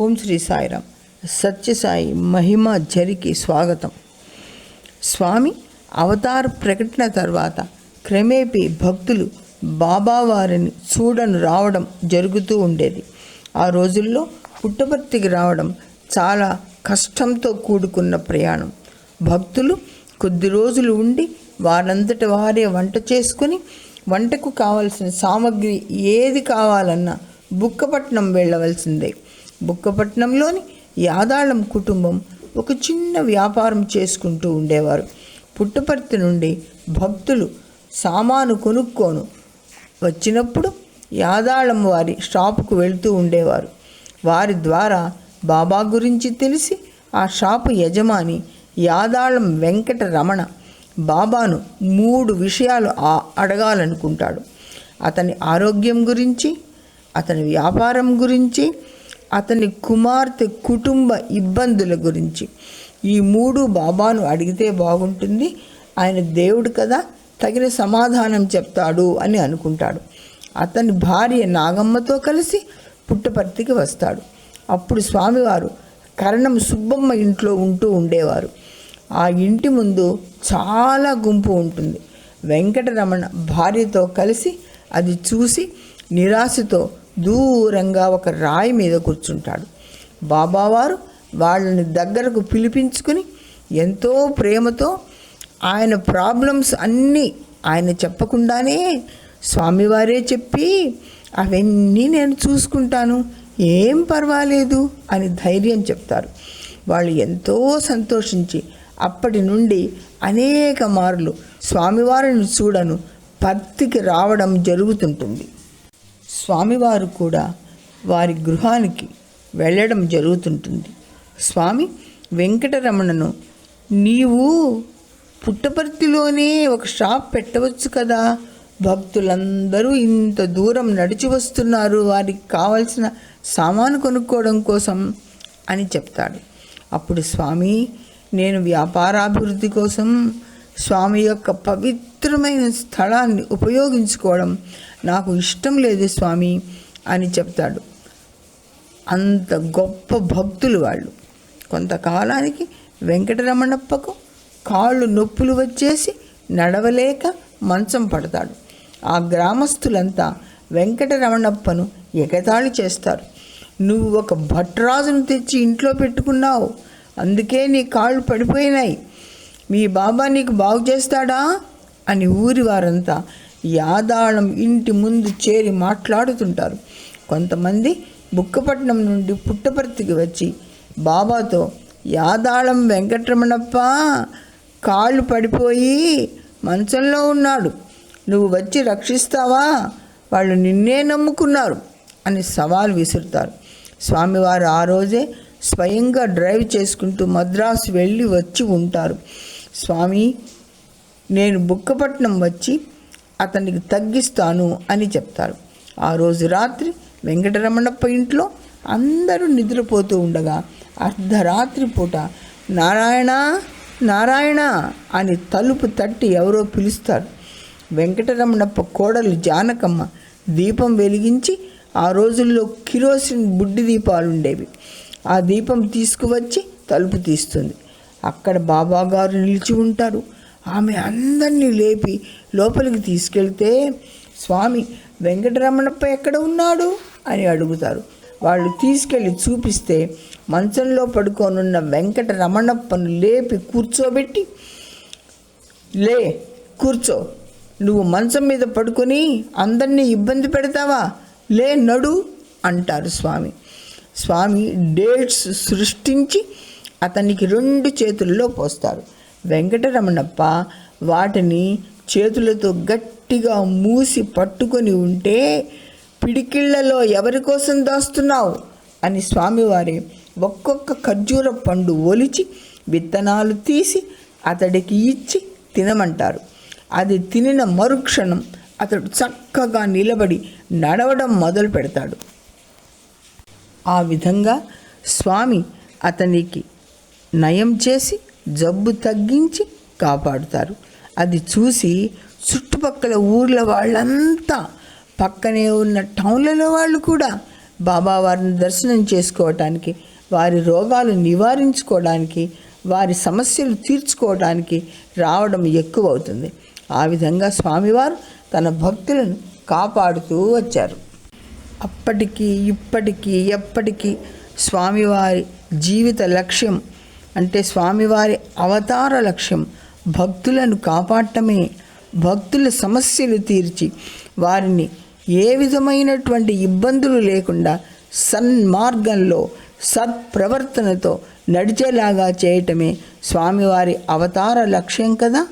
ఓం శ్రీ సాయిరామ్. సత్యసాయి మహిమ జరికి స్వాగతం. స్వామి అవతార ప్రకటన తర్వాత క్రమేపీ భక్తులు బాబావారిని చూడను రావడం జరుగుతూ ఉండేది. ఆ రోజుల్లో పుట్టపర్తికి రావడం చాలా కష్టంతో కూడుకున్న ప్రయాణం. భక్తులు కొద్ది రోజులు ఉండి వారంతటి వారే వంట చేసుకుని వంటకు కావలసిన సామగ్రి ఏది కావాలన్నా బుక్కపట్నం వెళ్ళవలసిందే. బుక్కపట్నంలోని యాదాళం కుటుంబం ఒక చిన్న వ్యాపారం చేసుకుంటూ ఉండేవారు. పుట్టపర్తి నుండి భక్తులు సామాను కొనుక్కోను. వచ్చినప్పుడు యాదాళం వారి షాపుకు వెళ్తూ ఉండేవారు. వారి ద్వారా బాబా గురించి తెలిసి ఆ షాపు యజమాని యాదాళం వెంకట రమణ బాబాను మూడు విషయాలు అడగాలనుకుంటాడు. అతని ఆరోగ్యం గురించి అతని వ్యాపారం గురించి అతని కుమార్తె కుటుంబ ఇబ్బందుల గురించి. ఈ మూడు బాబాను అడిగితే బాగుంటుంది. ఆయన దేవుడు కదా తగిన సమాధానం చెప్తాడు అని అనుకుంటాడు. అతని భార్య నాగమ్మతో కలిసి పుట్టపర్తికి వస్తాడు. అప్పుడు స్వామివారు కరణం సుబ్బమ్మ ఇంట్లో ఉంటూ ఉండేవారు. ఆ ఇంటి ముందు చాలా గుంపు ఉంటుంది. వెంకటరమణ భార్యతో కలిసి అది చూసి నిరాశతో దూరంగా ఒక రాయి మీద కూర్చుంటాడు. బాబావారు వాళ్ళని దగ్గరకు పిలిపించుకుని ఎంతో ప్రేమతో ఆయన ప్రాబ్లమ్స్ అన్నీ ఆయన చెప్పకుండానే స్వామివారే చెప్పి అవన్నీ నేను చూసుకుంటాను ఏం పర్వాలేదు అని ధైర్యం చెప్తారు. వాళ్ళు ఎంతో సంతోషించి అప్పటి నుండి అనేక మార్లు స్వామివారిని చూడను పత్తికి రావడం జరుగుతుంటుంది. స్వామివారు కూడా వారి గృహానికి వెళ్ళడం జరుగుతుంటుంది. స్వామి వెంకటరమణను నీవు పుట్టపర్తిలోనే ఒక షాప్ పెట్టవచ్చు కదా. భక్తులందరూ ఇంత దూరం నడిచి వస్తున్నారు. వారికి కావలసిన సామాను కొనుక్కోవడం కోసం అని చెప్తాడు. అప్పుడు స్వామి నేను వ్యాపారాభివృద్ధి కోసం స్వామి యొక్క పవిత్రమైన స్థలాన్ని ఉపయోగించుకోవడం నాకు ఇష్టం లేదు స్వామి అని చెప్తాడు. అంత గొప్ప భక్తులు వాళ్ళు. కొంతకాలానికి వెంకటరమణప్పకు కాళ్ళు నొప్పులు వచ్చేసి నడవలేక మంచం పడతాడు. ఆ గ్రామస్తులంతా వెంకటరమణప్పను ఎగతాళి చేస్తారు. నువ్వు ఒక భట్రాజును తెచ్చి ఇంట్లో పెట్టుకున్నావు. అందుకే నీ కాళ్ళు పడిపోయినాయి. మీ బాబా నీకు బాగు చేస్తాడా? అని ఊరి వారంతా యాదాళం ఇంటి ముందు చేరి మాట్లాడుతుంటారు. కొంతమంది బుక్కపట్నం నుండి పుట్టపర్తికి వచ్చి బాబాతో యాదాళం వెంకటరమణప్ప కాళ్ళు పడిపోయి మంచంలో ఉన్నాడు. నువ్వు వచ్చి రక్షిస్తావా? వాళ్ళు నిన్నే నమ్ముకున్నారు అని సవాల్ విసురుతారు. స్వామివారు ఆ రోజే స్వయంగా డ్రైవ్ చేసుకుంటూ మద్రాసు వెళ్ళి వచ్చి ఉంటారు. స్వామి నేను బుక్కపట్నం వచ్చి అతనికి తగ్గిస్తాను అని చెప్తారు. ఆ రోజు రాత్రి వెంకటరమణప్ప ఇంట్లో అందరూ నిద్రపోతూ ఉండగా అర్ధరాత్రి పూట నారాయణ నారాయణ అని తలుపు తట్టి ఎవరో పిలుస్తారు. వెంకటరమణప్ప కోడలు జానకమ్మ దీపం వెలిగించి ఆ రోజుల్లో కిరోసిన్ బుడ్డి దీపాలు ఉండేవి ఆ దీపం తీసుకువచ్చి తలుపు తీస్తుంది. అక్కడ బాబాగారు నిలిచి ఉంటారు. ఆమె అందరినీ లేపి లోపలికి తీసుకెళ్తే స్వామి వెంకటరమణప్ప ఎక్కడ ఉన్నాడు? అని అడుగుతారు. వాళ్ళు తీసుకెళ్ళి చూపిస్తే మంచంలో పడుకోనున్న వెంకటరమణప్పను లేపి కూర్చోబెట్టి లే కూర్చో. నువ్వు మంచం మీద పడుకొని అందరినీ ఇబ్బంది పెడతావా? లే నడు అంటారు స్వామి. స్వామి డేట్స్ సృష్టించి అతనికి రెండు చేతుల్లో పోస్తారు. వెంకటరమణప్ప వాటిని చేతులతో గట్టిగా మూసి పట్టుకొని ఉంటే పిడికిళ్ళలో ఎవరి కోసం దాస్తున్నావు? అని స్వామివారి ఒక్కొక్క ఖర్జూర పండు ఒలిచి విత్తనాలు తీసి అతడికి ఇచ్చి తినమంటారు. అది తినిన మరుక్షణం అతడు చక్కగా నిలబడి నడవడం మొదలు పెడతాడు. ఆ విధంగా స్వామి అతనికి నయం చేసి జబ్బు తగ్గించి కాపాడుతారు. అది చూసి చుట్టుపక్కల ఊర్ల వాళ్ళంతా పక్కనే ఉన్న టౌన్లలో వాళ్ళు కూడా బాబావారిని దర్శనం చేసుకోవటానికి వారి రోగాలు నివారించుకోవడానికి వారి సమస్యలు తీర్చుకోవడానికి రావడం ఎక్కువ అవుతుంది ఆ విధంగా స్వామివారు తన భక్తులను కాపాడుతూ వచ్చారు. అప్పటికి ఇప్పటికీ ఎప్పటికీ స్వామివారి జీవిత లక్ష్యం అంటే స్వామివారి అవతార లక్ష్యం భక్తులను కాపాడటమే. భక్తుల సమస్యలు తీర్చి వారిని ఏ విధమైనటువంటి ఇబ్బందులు లేకుండా సన్మార్గంలో సత్ప్రవర్తనతో నడిచేలాగా చేయటమే స్వామివారి అవతార లక్ష్యం కదా?